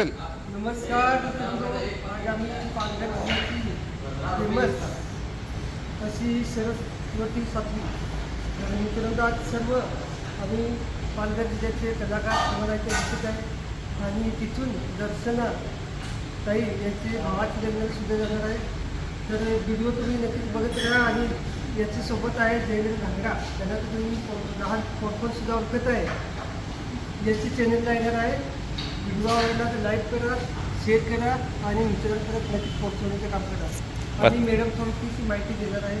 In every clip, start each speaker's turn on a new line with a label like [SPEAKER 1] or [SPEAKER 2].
[SPEAKER 1] नमस्कार आज आम्ही पालघर फेमस अशी सरस्वती सातवी तर मित्रांनो आज सर्व आम्ही पालघर जिल्ह्याचे कलाकार समाजाचे दिसत आहे. आणि तिथून दर्शना ताई यांचे भावाचे जंगल सुद्धा जाणार आहे. तर व्हिडिओ तुम्ही नक्कीच बघत राहा आणि याच्यासोबत आहे जयवीर घांगरा. त्यांना तुम्ही पो- लहान पोटपणसुद्धा ओळखत आहे. याची चॅनलला येणार आहे. तर लाईक करा शेअर करा आणि मित्रांपर्यंत नक्कीच पोहोचवण्याचं काम करा. आणि मॅडम थोडीशी माहिती देणार आहे.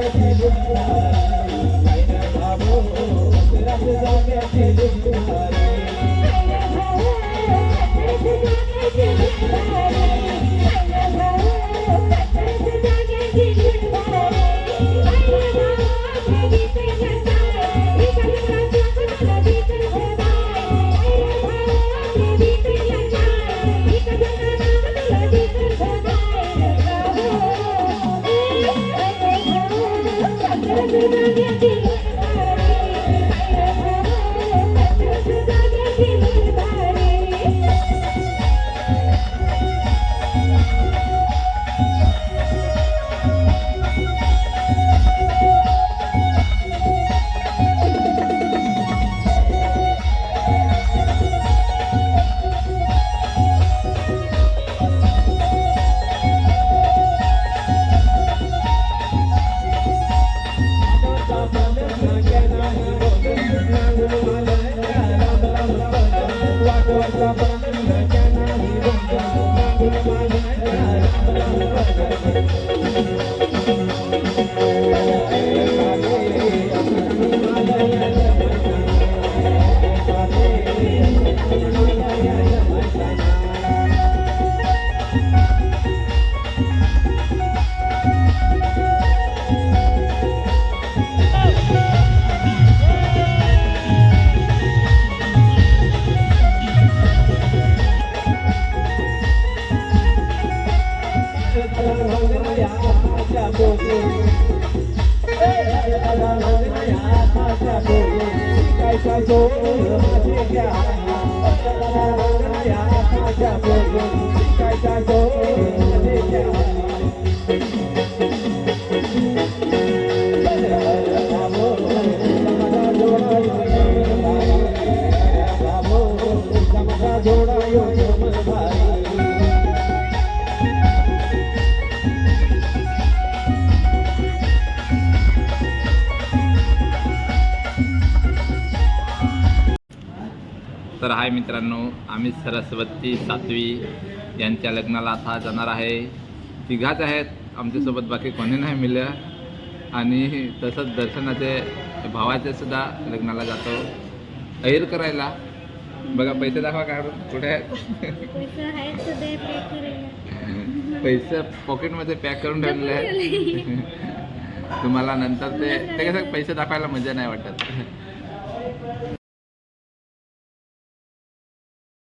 [SPEAKER 1] Thank you. Thank you. Thank you. Yeah.
[SPEAKER 2] तर हाय मित्रांनो आम्ही सरस्वती सातवी यांच्या लग्नाला आता जाणार आहे. तिघाच आहेत आमच्यासोबत बाकी कोणी नाही मिळलं आणि तसंच दर्शनाचे भावाचे सुद्धा लग्नाला जातो. ऐर करायला. बघा पैसे दाखवा काढून. कुठे आहेत? पैसे पॉकेटमध्ये पॅक करून ठेवलेले आहेत. तुम्हाला नंतर ते ते कसं पैसे दाखवायला मजा नाही वाटत.